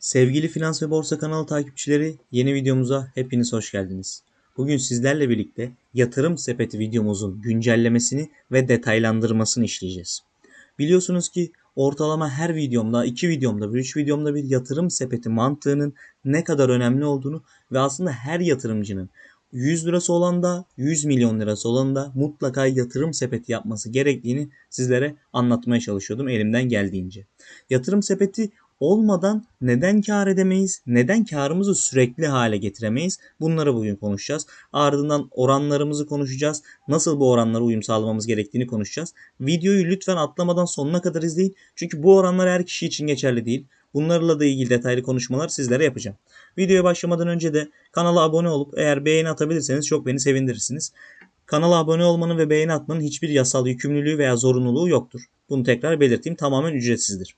Sevgili Finans ve Borsa kanalı takipçileri, yeni videomuza hepiniz hoş geldiniz. Bugün sizlerle birlikte yatırım sepeti videomuzun güncellemesini ve detaylandırmasını işleyeceğiz. Biliyorsunuz ki ortalama her videomda, iki videomda, bir üç videomda bir yatırım sepeti mantığının ne kadar önemli olduğunu ve aslında her yatırımcının 100 lirası olan da 100 milyon lirası olan da mutlaka yatırım sepeti yapması gerektiğini sizlere anlatmaya çalışıyordum elimden geldiğince. Yatırım sepeti olmadan neden kar edemeyiz? Neden karımızı sürekli hale getiremeyiz? Bunları bugün konuşacağız. Ardından oranlarımızı konuşacağız. Nasıl bu oranlara uyum sağlamamız gerektiğini konuşacağız. Videoyu lütfen atlamadan sonuna kadar izleyin. Çünkü bu oranlar her kişi için geçerli değil. Bunlarla da ilgili detaylı konuşmalar sizlere yapacağım. Videoya başlamadan önce de kanala abone olup eğer beğeni atabilirseniz çok beni sevindirirsiniz. Kanala abone olmanın ve beğeni atmanın hiçbir yasal yükümlülüğü veya zorunluluğu yoktur. Bunu tekrar belirteyim tamamen ücretsizdir.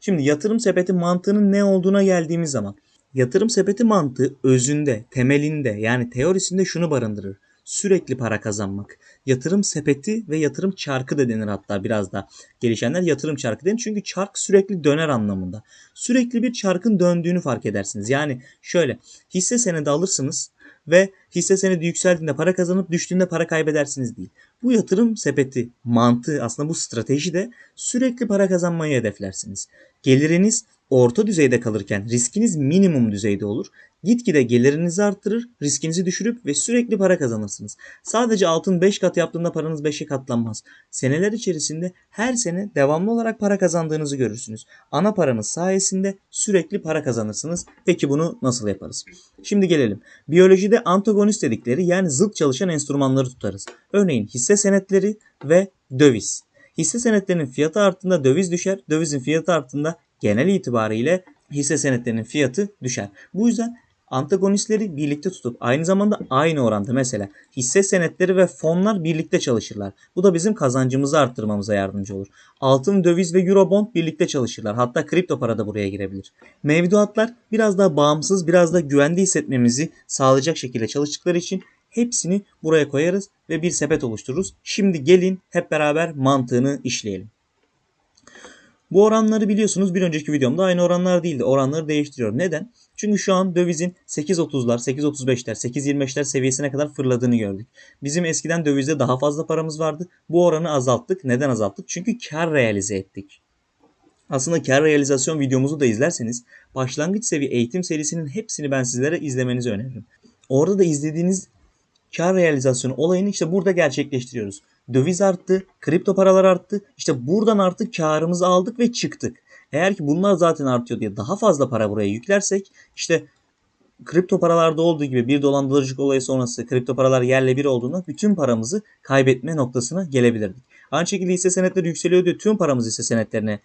Şimdi yatırım sepeti mantığının ne olduğuna geldiğimiz zaman yatırım sepeti mantığı özünde, temelinde yani teorisinde şunu barındırır. Sürekli para kazanmak. Yatırım sepeti ve yatırım çarkı da denir hatta biraz da gelişenler yatırım çarkı denir. Çünkü çark sürekli döner anlamında. Sürekli bir çarkın döndüğünü fark edersiniz. Yani şöyle hisse senedi alırsınız ve hisse senedi yükseldiğinde para kazanıp düştüğünde para kaybedersiniz değil. Bu yatırım sepeti mantığı aslında bu strateji de sürekli para kazanmayı hedeflersiniz. Geliriniz orta düzeyde kalırken riskiniz minimum düzeyde olur. Gitgide gelirinizi arttırır, riskinizi düşürüp ve sürekli para kazanırsınız. Sadece altın 5 kat yaptığında paranız 5'e katlanmaz. Seneler içerisinde her sene devamlı olarak para kazandığınızı görürsünüz. Ana paranız sayesinde sürekli para kazanırsınız. Peki bunu nasıl yaparız? Şimdi gelelim. Biyolojide antagonist dedikleri yani zıt çalışan enstrümanları tutarız. Örneğin hisse senetleri ve döviz. Hisse senetlerinin fiyatı arttığında döviz düşer, dövizin fiyatı arttığında genel itibariyle hisse senetlerinin fiyatı düşer. Bu yüzden antagonistleri birlikte tutup aynı zamanda aynı oranda mesela hisse senetleri ve fonlar birlikte çalışırlar. Bu da bizim kazancımızı arttırmamıza yardımcı olur. Altın, döviz ve eurobond birlikte çalışırlar. Hatta kripto para da buraya girebilir. Mevduatlar biraz daha bağımsız, biraz da güvende hissetmemizi sağlayacak şekilde çalıştıkları için hepsini buraya koyarız ve bir sepet oluştururuz. Şimdi gelin hep beraber mantığını işleyelim. Bu oranları biliyorsunuz bir önceki videomda aynı oranlar değildi. Oranları değiştiriyorum. Neden? Çünkü şu an dövizin 8.30'lar, 8.35'ler, 8.25'ler seviyesine kadar fırladığını gördük. Bizim eskiden dövizde daha fazla paramız vardı. Bu oranı azalttık. Neden azalttık? Çünkü kar realize ettik. Aslında kar realizasyon videomuzu da izlerseniz başlangıç seviye eğitim serisinin hepsini ben sizlere izlemenizi öneririm. Orada da izlediğiniz kar realizasyonu olayını işte burada gerçekleştiriyoruz. Döviz arttı, kripto paralar arttı. İşte buradan artık karımızı aldık ve çıktık. Eğer ki bunlar zaten artıyor diye daha fazla para buraya yüklersek işte kripto paralarda olduğu gibi bir dolandırıcılık olayı sonrası kripto paralar yerle bir olduğunda bütün paramızı kaybetme noktasına gelebilirdik. Aynı şekilde hisse senetleri yükseliyor diye tüm paramızı hisse senetlerine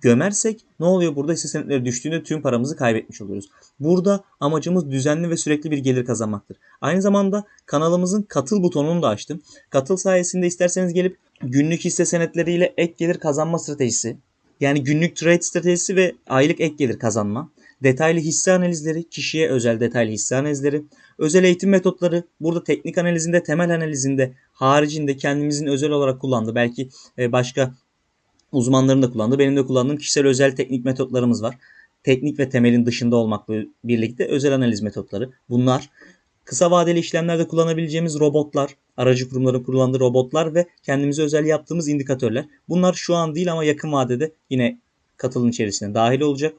gömersek ne oluyor burada hisse senetleri düştüğünde tüm paramızı kaybetmiş oluyoruz. Burada amacımız düzenli ve sürekli bir gelir kazanmaktır. Aynı zamanda kanalımızın katıl butonunu da açtım. Katıl sayesinde isterseniz gelip günlük hisse senetleriyle ek gelir kazanma stratejisi yani günlük trade stratejisi ve aylık ek gelir kazanma, detaylı hisse analizleri, kişiye özel detaylı hisse analizleri, özel eğitim metotları, burada teknik analizinde, temel analizinde, haricinde kendimizin özel olarak kullandığı belki e, başka uzmanların da kullandığı, benim de kullandığım kişisel özel teknik metotlarımız var. Teknik ve temelin dışında olmakla birlikte özel analiz metotları. Bunlar kısa vadeli işlemlerde kullanabileceğimiz robotlar, aracı kurumların kullandığı robotlar ve kendimize özel yaptığımız indikatörler. Bunlar şu an değil ama yakın vadede yine katılım içerisinde dahil olacak.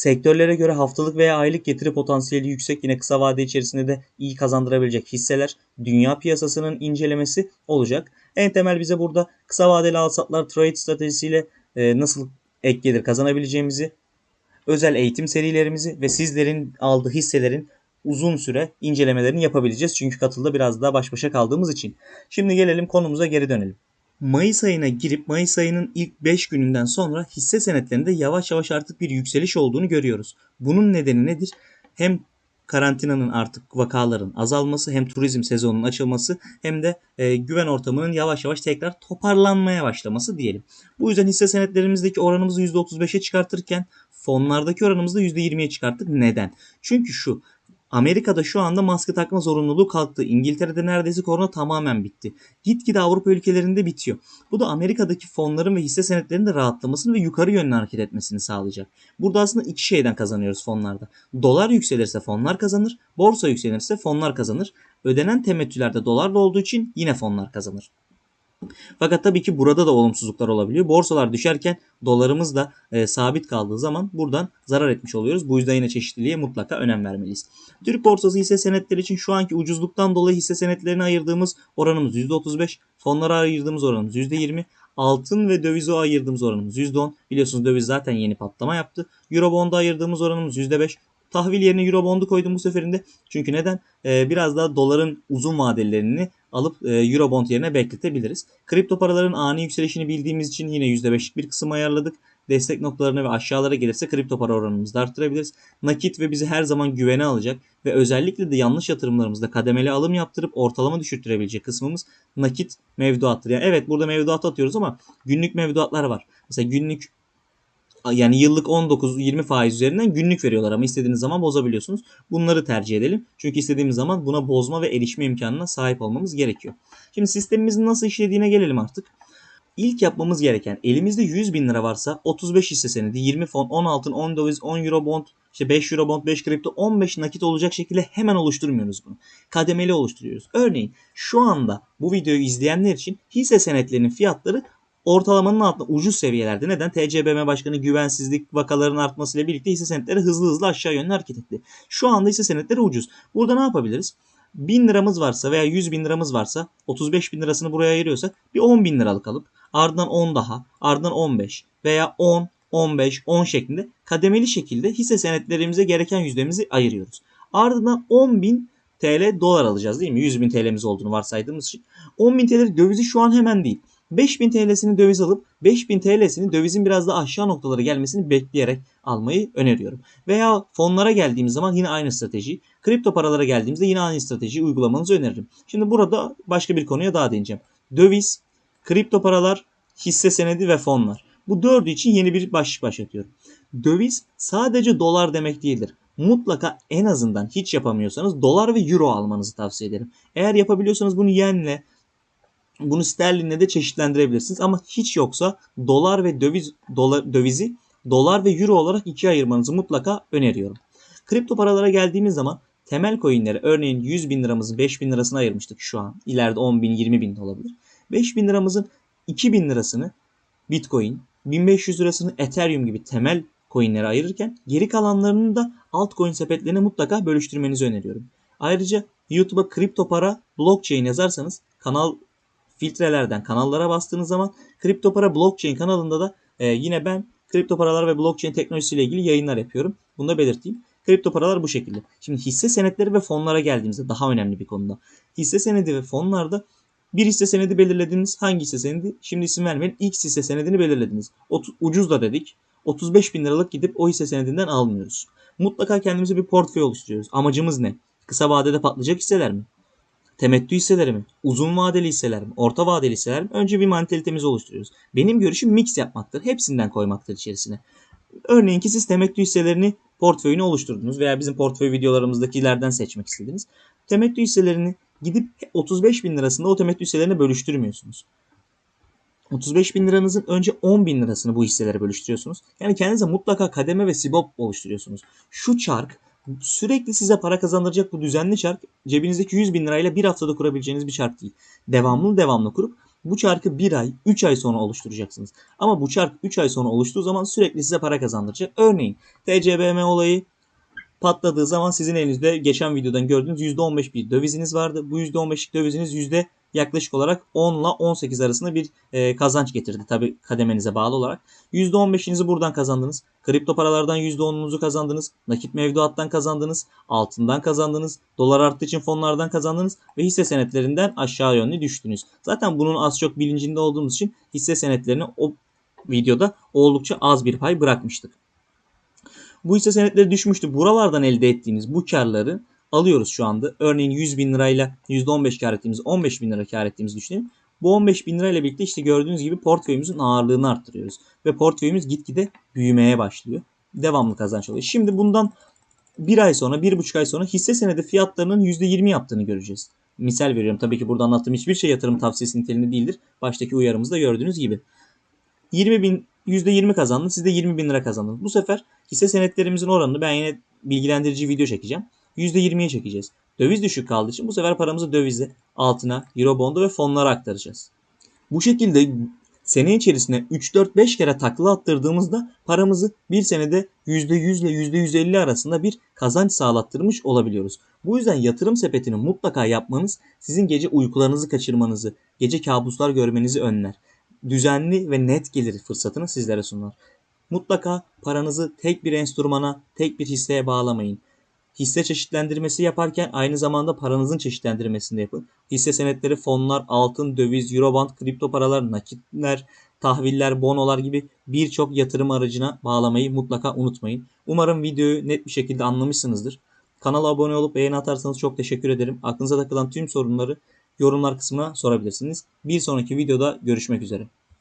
Sektörlere göre haftalık veya aylık getiri potansiyeli yüksek yine kısa vade içerisinde de iyi kazandırabilecek hisseler dünya piyasasının incelemesi olacak. En temel bize burada kısa vadeli alsatlar trade stratejisiyle e, nasıl ek gelir kazanabileceğimizi, özel eğitim serilerimizi ve sizlerin aldığı hisselerin uzun süre incelemelerini yapabileceğiz. Çünkü katılda biraz daha baş başa kaldığımız için. Şimdi gelelim konumuza geri dönelim. Mayıs ayına girip Mayıs ayının ilk 5 gününden sonra hisse senetlerinde yavaş yavaş artık bir yükseliş olduğunu görüyoruz. Bunun nedeni nedir? Hem karantinanın artık vakaların azalması hem turizm sezonunun açılması hem de e, güven ortamının yavaş yavaş tekrar toparlanmaya başlaması diyelim. Bu yüzden hisse senetlerimizdeki oranımızı %35'e çıkartırken fonlardaki oranımızı %20'ye çıkarttık. Neden? Çünkü şu Amerika'da şu anda maske takma zorunluluğu kalktı. İngiltere'de neredeyse korona tamamen bitti. Gitgide Avrupa ülkelerinde bitiyor. Bu da Amerika'daki fonların ve hisse senetlerinin de rahatlamasını ve yukarı yönlü hareket etmesini sağlayacak. Burada aslında iki şeyden kazanıyoruz fonlarda. Dolar yükselirse fonlar kazanır, borsa yükselirse fonlar kazanır. Ödenen temettülerde dolarla olduğu için yine fonlar kazanır. Fakat tabii ki burada da olumsuzluklar olabiliyor. Borsalar düşerken dolarımız da e, sabit kaldığı zaman buradan zarar etmiş oluyoruz. Bu yüzden yine çeşitliliğe mutlaka önem vermeliyiz. Türk borsası hisse senetleri için şu anki ucuzluktan dolayı hisse senetlerine ayırdığımız oranımız %35, fonlara ayırdığımız oranımız %20, altın ve dövize ayırdığımız oranımız %10. Biliyorsunuz döviz zaten yeni patlama yaptı. Eurobond'a ayırdığımız oranımız %5. Tahvil yerine Eurobond'u koydum bu seferinde. Çünkü neden? Ee, biraz daha doların uzun vadelerini alıp e, Eurobond yerine bekletebiliriz. Kripto paraların ani yükselişini bildiğimiz için yine %5'lik bir kısım ayarladık. Destek noktalarına ve aşağılara gelirse kripto para oranımızı da arttırabiliriz. Nakit ve bizi her zaman güvene alacak ve özellikle de yanlış yatırımlarımızda kademeli alım yaptırıp ortalama düşürttürebilecek kısmımız nakit mevduattır. Yani evet burada mevduat atıyoruz ama günlük mevduatlar var. Mesela günlük yani yıllık 19-20 faiz üzerinden günlük veriyorlar ama istediğiniz zaman bozabiliyorsunuz. Bunları tercih edelim. Çünkü istediğimiz zaman buna bozma ve erişme imkanına sahip olmamız gerekiyor. Şimdi sistemimizin nasıl işlediğine gelelim artık. İlk yapmamız gereken elimizde 100 bin lira varsa 35 hisse senedi, 20 fon, 10 altın, 10 döviz, 10 euro bond, işte 5 euro bond, 5 kripto, 15 nakit olacak şekilde hemen oluşturmuyoruz bunu. Kademeli oluşturuyoruz. Örneğin şu anda bu videoyu izleyenler için hisse senetlerinin fiyatları ortalamanın altında ucuz seviyelerde. Neden? TCBM Başkanı güvensizlik vakalarının artmasıyla birlikte hisse senetleri hızlı hızlı aşağı yönlü hareket etti. Şu anda hisse senetleri ucuz. Burada ne yapabiliriz? 1000 liramız varsa veya 100 bin liramız varsa 35 bin lirasını buraya ayırıyorsak bir 10 bin liralık alıp ardından 10 daha ardından 15 veya 10 15 10 şeklinde kademeli şekilde hisse senetlerimize gereken yüzdemizi ayırıyoruz. Ardından 10 bin TL dolar alacağız değil mi? 100 bin TL'miz olduğunu varsaydığımız için. 10 bin TL dövizi şu an hemen değil. 5000 TL'sini döviz alıp 5000 TL'sini dövizin biraz daha aşağı noktalara gelmesini bekleyerek almayı öneriyorum. Veya fonlara geldiğimiz zaman yine aynı strateji. Kripto paralara geldiğimizde yine aynı stratejiyi uygulamanızı öneririm. Şimdi burada başka bir konuya daha değineceğim. Döviz, kripto paralar, hisse senedi ve fonlar. Bu dördü için yeni bir başlık başlatıyorum. Döviz sadece dolar demek değildir. Mutlaka en azından hiç yapamıyorsanız dolar ve euro almanızı tavsiye ederim. Eğer yapabiliyorsanız bunu yenle, bunu sterlinle de çeşitlendirebilirsiniz ama hiç yoksa dolar ve döviz dolar, dövizi dolar ve euro olarak ikiye ayırmanızı mutlaka öneriyorum. Kripto paralara geldiğimiz zaman temel coinlere örneğin 100 bin liramızın 5 bin lirasını ayırmıştık şu an. İleride 10 bin 20 bin olabilir. 5 bin liramızın 2 bin lirasını Bitcoin, 1500 lirasını Ethereum gibi temel coinlere ayırırken geri kalanlarını da altcoin sepetlerine mutlaka bölüştürmenizi öneriyorum. Ayrıca YouTube'a kripto para blockchain yazarsanız kanal filtrelerden kanallara bastığınız zaman kripto para blockchain kanalında da e, yine ben kripto paralar ve blockchain teknolojisiyle ilgili yayınlar yapıyorum. Bunu da belirteyim. Kripto paralar bu şekilde. Şimdi hisse senetleri ve fonlara geldiğimizde daha önemli bir konuda. Hisse senedi ve fonlarda bir hisse senedi belirlediniz. Hangi hisse senedi? Şimdi isim vermeyin. X hisse senedini belirlediniz. ucuz da dedik. 35 bin liralık gidip o hisse senedinden almıyoruz. Mutlaka kendimize bir portföy oluşturuyoruz. Amacımız ne? Kısa vadede patlayacak hisseler mi? Temettü hisseleri mi? Uzun vadeli hisseler mi? Orta vadeli hisseler mi? Önce bir mantalitemizi oluşturuyoruz. Benim görüşüm mix yapmaktır. Hepsinden koymaktır içerisine. Örneğin ki siz temettü hisselerini portföyünü oluşturdunuz veya bizim portföy videolarımızdakilerden seçmek istediniz. Temettü hisselerini gidip 35 bin lirasında o temettü hisselerine bölüştürmüyorsunuz. 35 bin liranızın önce 10 bin lirasını bu hisselere bölüştürüyorsunuz. Yani kendinize mutlaka kademe ve sibop oluşturuyorsunuz. Şu çark sürekli size para kazandıracak bu düzenli çark cebinizdeki 100 bin lirayla bir haftada kurabileceğiniz bir çark değil. Devamlı devamlı kurup bu çarkı bir ay, 3 ay sonra oluşturacaksınız. Ama bu çark 3 ay sonra oluştuğu zaman sürekli size para kazandıracak. Örneğin TCBM olayı patladığı zaman sizin elinizde geçen videodan gördüğünüz %15 bir döviziniz vardı. Bu %15'lik döviziniz yaklaşık olarak 10 ile 18 arasında bir e, kazanç getirdi. Tabi kademenize bağlı olarak. %15'inizi buradan kazandınız. Kripto paralardan %10'unuzu kazandınız. Nakit mevduattan kazandınız. Altından kazandınız. Dolar arttığı için fonlardan kazandınız. Ve hisse senetlerinden aşağı yönlü düştünüz. Zaten bunun az çok bilincinde olduğumuz için hisse senetlerini o videoda oldukça az bir pay bırakmıştık. Bu hisse senetleri düşmüştü. Buralardan elde ettiğimiz bu karları alıyoruz şu anda. Örneğin 100 bin lirayla %15 kar ettiğimiz 15 bin lira kar ettiğimizi düşünelim. Bu 15 bin lirayla birlikte işte gördüğünüz gibi portföyümüzün ağırlığını arttırıyoruz. Ve portföyümüz gitgide büyümeye başlıyor. Devamlı kazanç oluyor. Şimdi bundan bir ay sonra, bir buçuk ay sonra hisse senedi fiyatlarının %20 yaptığını göreceğiz. Misal veriyorum. Tabii ki burada anlattığım hiçbir şey yatırım tavsiyesi niteliğinde değildir. Baştaki uyarımızda gördüğünüz gibi. 20 bin, %20 kazandınız. Siz de 20 bin lira kazandınız. Bu sefer hisse senetlerimizin oranını ben yine bilgilendirici video çekeceğim. %20'ye çekeceğiz. Döviz düşük kaldığı için bu sefer paramızı dövize, altına, eurobonda ve fonlara aktaracağız. Bu şekilde sene içerisinde 3-4-5 kere takla attırdığımızda paramızı bir senede %100 ile %150 arasında bir kazanç sağlattırmış olabiliyoruz. Bu yüzden yatırım sepetini mutlaka yapmanız sizin gece uykularınızı kaçırmanızı, gece kabuslar görmenizi önler. Düzenli ve net gelir fırsatını sizlere sunar. Mutlaka paranızı tek bir enstrümana, tek bir hisseye bağlamayın. Hisse çeşitlendirmesi yaparken aynı zamanda paranızın çeşitlendirmesini de yapın. Hisse senetleri, fonlar, altın, döviz, eurobond, kripto paralar, nakitler, tahviller, bonolar gibi birçok yatırım aracına bağlamayı mutlaka unutmayın. Umarım videoyu net bir şekilde anlamışsınızdır. Kanala abone olup beğeni atarsanız çok teşekkür ederim. Aklınıza takılan tüm sorunları yorumlar kısmına sorabilirsiniz. Bir sonraki videoda görüşmek üzere.